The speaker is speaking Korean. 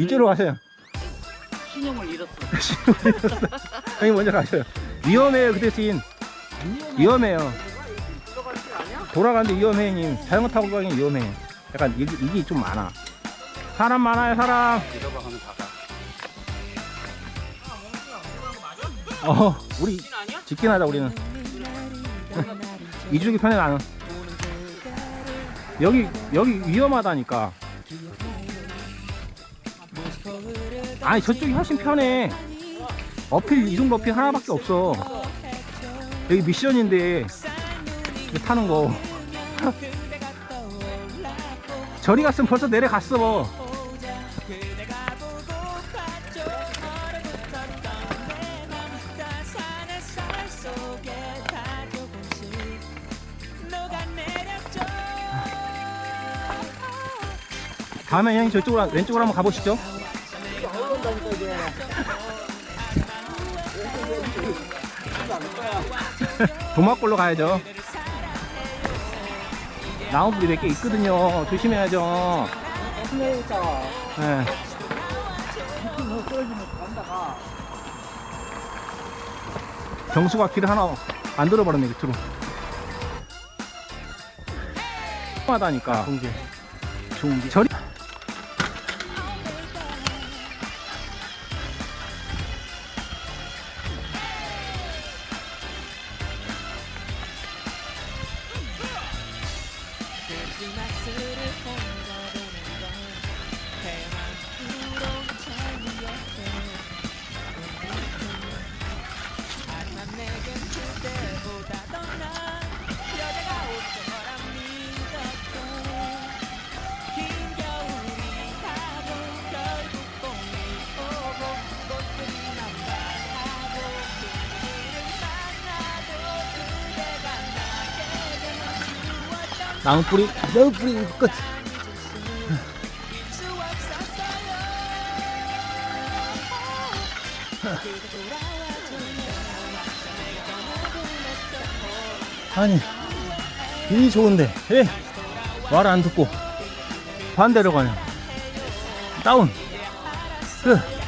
이쪽으로 가세요. 신용을 잃었어. 형님 먼저 가셔요. 위험해요, 그 대신. 위험해요. 돌아가는데 위험해, 형님. 자전거 타고 가긴 위험해. 약간 이게, 이게 좀 많아. 사람 많아요, 사람. 어, 우리? 직진 하자, 우리는. 이쪽이 편해, 나는. 여기, 여기 위험하다니까. 아니, 저쪽이 훨씬 편해. 어필, 이동 어필 하나밖에 없어. 여기 미션인데, 타는 거. 저리 갔으면 벌써 내려갔어. 다음에 형님 저쪽으로, 왼쪽으로 한번 가보시죠. 도마골로 가야죠. 나무불이 몇개 있거든요. 조심해야죠. 신뢰했다. 네. 너 떨어지면 간다가. 경수가 길을 하나 만들어버렸네, 밑으로. 하다니까. 좋은 게. 좋은 게. 저리. You're my 나무 뿌리, 나무 뿌리 끝. 아니, 일이 좋은데, 왜 말을 안 듣고 반대로 가냐. 다운. 끝.